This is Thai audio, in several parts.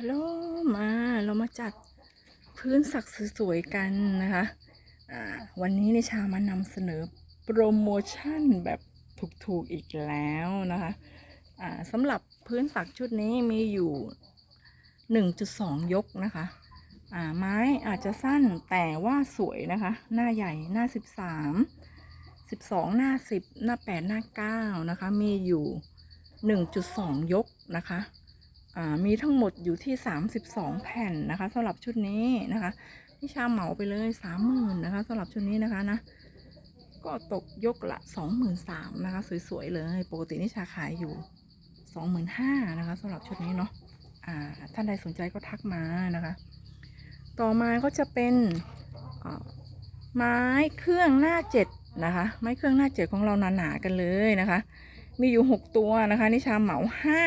ฮัลโหลมาเรามาจัดพื้นสักสวยๆกันนะคะวันนี้นิชามานำเสนอโปรโมชั่นแบบถูกๆอีกแล้วนะคะสำหรับพื้นสักชุดนี้มีอยู่ 1.2 ยกนะคะไม้อาจจะสั้นแต่ว่าสวยนะคะ หน้าใหญ่หน้า 13 12 หน้า 10 หน้า 8 หน้า 9 นะคะ มีอยู่ 1.2 ยกนะคะ มีทั้งหมดอยู่ที่ 32 แผ่นนะคะสำหรับชุดนี้นะคะนิชาเหมาไปเลย 30,000นะคะสำหรับชุดนี้นะคะนะก็ตกยกละ 23,000นะคะ สวยๆเลย ปกตินิชาขายอยู่ 25,000นะคะสำหรับชุดนี้เนาะท่านใดสนใจก็ทักมานะคะ ต่อมาก็จะเป็นไม้เครื่องหน้าเจ็ดนะคะ ไม้เครื่องหน้าเจ็ดของเราหนาๆกันเลยนะคะ มีอยู่6ตัวนะคะนิชาเหมา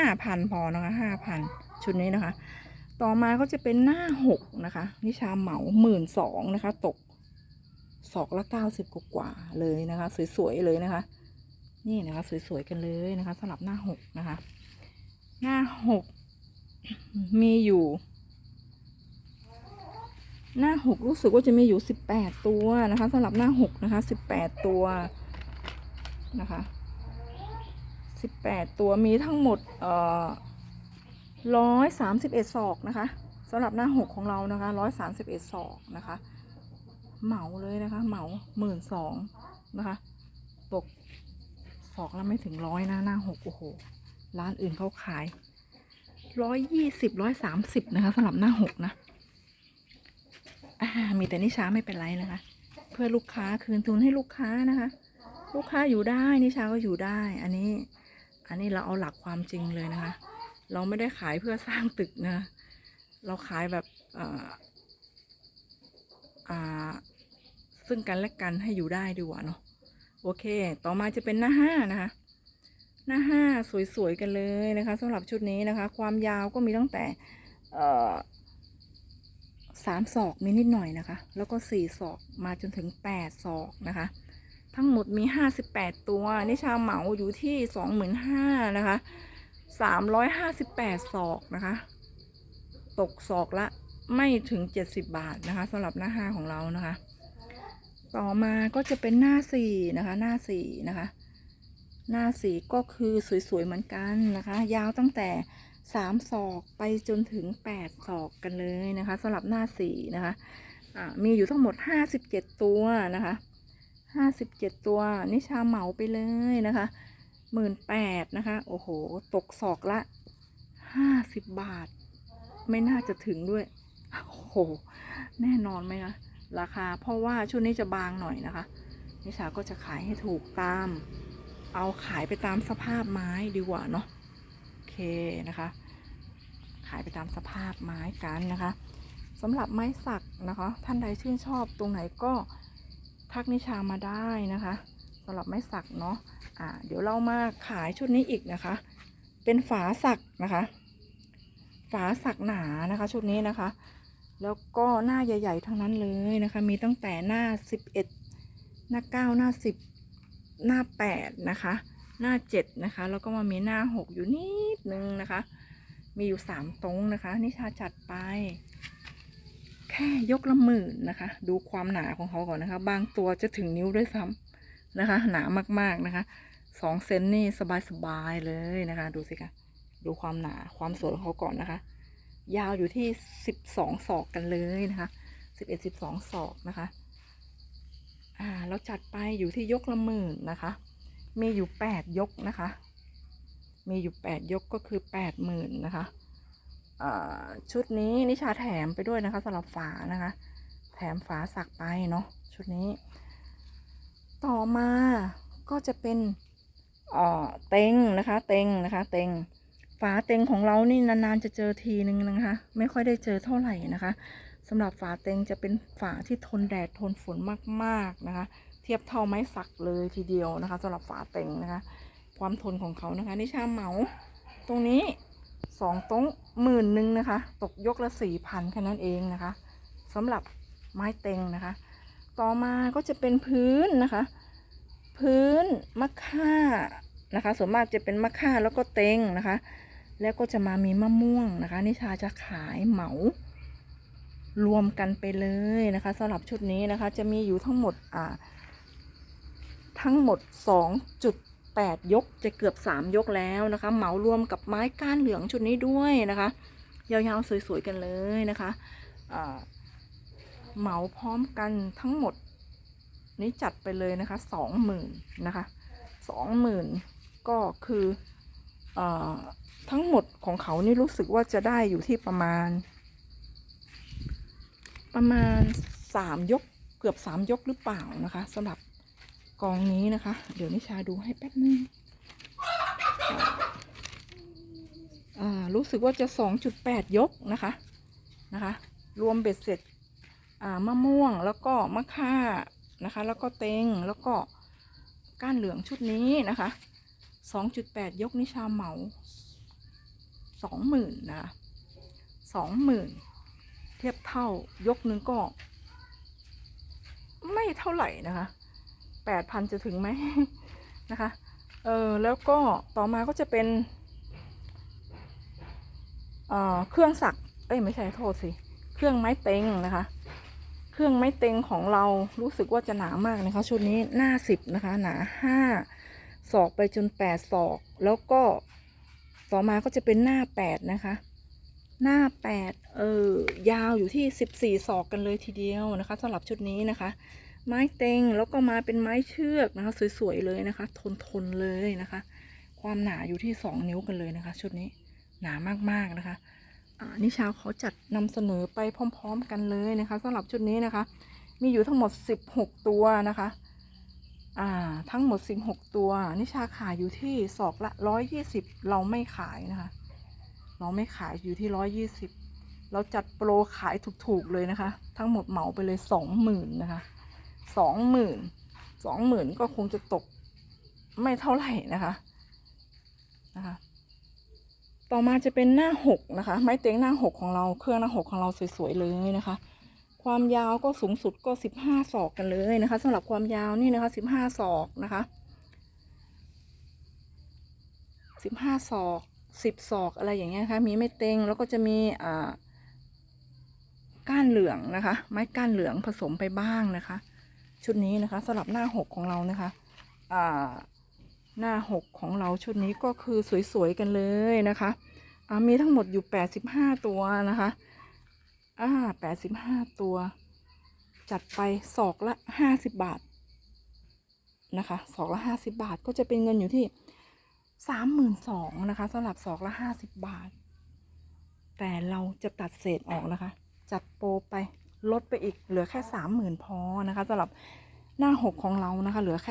5,000พอนะคะ5,000ชุดนี้นะคะ ต่อมาก็จะเป็นหน้า6นะคะ นิชาเหมา12,000นะคะ ตกศอกละ90กว่าเลยนะคะ สวยๆเลยนะคะ นี่นะคะสวยๆกันเลยนะคะสำหรับหน้า6นะคะ หน้า6มีอยู่ หน้า6รู้สึกว่าจะมีอยู่18ตัวนะคะสำหรับหน้า6นะคะ18ตัวนะคะ สิบแปดตัวมีทั้งหมดเอ่อร้อยสามสิบเอ็ดศอกนะคะสำหรับหน้าหกของเรานะคะร้อยสามสิบเอ็ดศอกนะคะ เหมาเลยนะคะเหมาหมื่นสองนะคะตกศอกแล้วไม่ถึงร้อยนะหน้าหกโอ้โหร้านอื่นเขาขายร้อยยี่สิบร้อยสามสิบนะคะสำหรับหน้าหกนะมีแต่นิชาไม่เป็นไรนะคะ เพื่อลูกค้าคืนทุนให้ลูกค้านะคะ ลูกค้าอยู่ได้นิชาก็อยู่ได้ อันนี้ อันนี้เราเอาหลักความจริงเลยนะคะ เราไม่ได้ขายเพื่อสร้างตึกนะ เราขายแบบซึ่งกันและกันให้อยู่ได้ดีกว่าเนาะ โอเค ต่อมาจะเป็นหน้าห้านะคะ หน้าห้าสวยๆกันเลยนะคะสำหรับชุดนี้นะคะ ความยาวก็มีตั้งแต่สามศอกมีนิดหน่อยนะคะ แล้วก็สี่ศอกมาจนถึงแปดศอกนะคะ ทั้งหมดมี 58 ตัว นิชาเหมาอยู่ที่ 25,000นะคะ 358 ศอกนะคะ ตกศอกละไม่ถึง 70 บาทนะคะสำหรับหน้า 5 ของเรานะคะ ต่อมาก็จะเป็นหน้า 4 นะคะ หน้า 4 นะคะ หน้า 4 ก็คือสวยๆเหมือนกันนะคะ ยาวตั้งแต่ 3 ศอกไปจนถึง 8 ศอกกันเลยนะคะสำหรับหน้า 4 นะคะอ่ามีอยู่ทั้งหมด 57 ตัวนะคะ ห้าสิบเจ็ดตัว นิชาเหมาไปเลยนะคะหมื่นแปดนะคะ โอ้โห ตกศอกละห้าสิบบาท ไม่น่าจะถึงด้วย โอ้โห แน่นอนไหมคะราคา เพราะว่าชุดนี้จะบางหน่อยนะคะ นิชาก็จะขายให้ถูกตาม เอาขายไปตามสภาพไม้ดีกว่าเนาะโอเคนะคะ ขายไปตามสภาพไม้กันนะคะสำหรับไม้สักนะคะ ท่านใดชื่นชอบตรงไหนก็ ทักนิชามาได้นะคะสำหรับไม้สักเนาะอ่าเดี๋ยวเรามาขายชุดนี้อีกนะคะ เป็นฝาสักนะคะ ฝาสักหนานะคะ ชุดนี้นะคะ แล้วก็หน้าใหญ่ ๆ ทั้งนั้นเลยนะคะ มีตั้งแต่หน้า 11 หน้า 9 หน้า 10 หน้า 8 นะคะ หน้า 7 นะคะ แล้วก็มามีหน้า 6 อยู่นิดนึงนะคะ มีอยู่ 3ตรงนะคะ นิชาจัดไป แค่ยกละหมื่นนะคะ ดูความหนาของเขาก่อนนะคะ บางตัวจะถึงนิ้วด้วยซ้ำนะคะ หนามากๆนะคะสองเซนนี่สบายๆเลยนะคะ ดูสิคะดูความหนาความสวยของเขาก่อนนะคะ ยาวอยู่ที่สิบสองศอกกันเลยนะคะสิบเอ็ดสิบสองศอกนะคะ อ่าเราจัดไปอยู่ที่ยกละหมื่นนะคะ มีอยู่แปดยกนะคะ มีอยู่แปดยกก็คือแปดหมื่นนะคะ ชุดนี้นิชาแถมไปด้วยนะคะสำหรับฝานะคะ แถมฝาสักไปเนาะชุดนี้ ต่อมาก็จะเป็นเอ่อเต็งนะคะ เต็งนะคะ เต็งฝาเต็งของเรานี่นานๆจะเจอทีนึงนะคะ ไม่ค่อยได้เจอเท่าไหร่นะคะสำหรับฝาเต็งจะเป็นฝาที่ทนแดดทนฝนมากๆนะคะ เทียบเท่าไม้สักเลยทีเดียวนะคะสำหรับฝาเต็งนะคะ ความทนของเขานะคะนิชาเหมาตรงนี้ สองต๊ะหมื่นหนึ่งนะคะ ตกยกละสี่พันแค่นั้นเองนะคะสำหรับไม้เต็งนะคะ ต่อมาก็จะเป็นพื้นนะคะ พื้นมะค่านะคะ ส่วนมากจะเป็นมะค่าแล้วก็เต็งนะคะ แล้วก็จะมามีมะม่วงนะคะนิชาจะขายเหมารวมกันไปเลยนะคะสำหรับชุดนี้นะคะ จะมีอยู่ทั้งหมดอ่าทั้งหมด 8 ยกจะเกือบ 3 ยกแล้วนะคะ เหมารวมกับไม้ก้านเหลืองชุดนี้ด้วยนะคะ ยาวๆสวยๆกันเลยนะคะเหมาพร้อมกันทั้งหมด นี้จัดไปเลยนะคะสองหมื่นนะคะสองหมื่นก็คือออทั้งหมดของเขานี่รู้สึกว่าจะได้อยู่ที่ประมาณ ประมาณสามยกเกือบสามยกหรือเปล่านะคะสำหรับ กองนี้นะคะ เดี๋ยวนิชาดูให้แป๊บนึงรู้สึกว่าจะสองจุดแปดยกนะคะนะคะ รวมเบ็ดเสร็จมะม่วงแล้วก็มะค่านะคะ แล้วก็เต็งแล้วก็ก้านเหลืองชุดนี้นะคะ 2.8 ยกนิชาเหมา20,000นะคะ20,000 เทียบเท่ายกนึงก็ ไม่เท่าไหร่นะคะ 8,000จะถึงไหมนะคะ เออแล้วก็ต่อมาก็จะเป็นเอ่อเครื่องสัก เอ้ยไม่ใช่โทษสิ เครื่องไม้เต็งนะคะ เครื่องไม้เต็งของเรารู้สึกว่าจะหนามากนะคะ ชุดนี้หน้าสิบนะคะ หนาห้าศอกไปจนแปดศอก แล้วก็ต่อมาก็จะเป็นหน้าแปดนะคะ หน้าแปดเออยาวอยู่ที่สิบสี่ศอกกันเลยทีเดียวนะคะสำหรับชุดนี้นะคะ ไม้เต็งแล้วก็มาเป็นไม้เชือกนะคะ สวยๆเลยนะคะ ทนๆเลยนะคะ ความหนาอยู่ที่สองนิ้วกันเลยนะคะ ชุดนี้หนามากๆนะคะอ่านิชาเขาจัดนำเสนอไปพร้อม ๆ กันเลยนะคะสำหรับชุดนี้นะคะ มีอยู่ทั้งหมด 16 ตัวนะคะอ่าทั้งหมด 16 ตัว นิชาขายอยู่ที่ศอกละ 120 เราไม่ขายนะคะ เราไม่ขายอยู่ที่ 120 เราจัดโปรขายถูกๆเลยนะคะ ทั้งหมดเหมาไปเลย 20,000นะคะ 20,000 20,000ก็คงจะตกไม่เท่าไหร่นะคะนะคะ ต่อมาจะเป็นหน้าหกนะคะ ไม้เต็งหน้าหกของเราเครื่องหน้าหกของเราสวยๆเลยนะคะ ความยาวก็สูงสุดก็สิบห้าศอกกันเลยนะคะสำหรับความยาวนี่นะคะสิบห้าศอกนะคะสิบห้าศอกสิบศอกอะไรอย่างเงี้ยนะคะมีไม้เต็งแล้วก็จะมีอ่าก้านเหลืองนะคะ ไม้ก้านเหลืองผสมไปบ้างนะคะ ชุดนี้นะคะสำหรับหน้าหกของเรานะคะอ่าหน้าหกของเราชุดนี้ก็คือสวยๆกันเลยนะคะอ่ามีทั้งหมดอยู่85ตัวนะคะอ่า85ตัว จัดไปศอกละ50บาทนะคะศอกละ50บาทก็จะเป็นเงินอยู่ที่32,000นะคะสำหรับศอกละ50บาท แต่เราจะตัดเศษออกนะคะ จัดโปรไป ลดไปอีกเหลือแค่สามหมื่นพอนะคะสำหรับหน้าหกของเรานะคะ เหลือแค่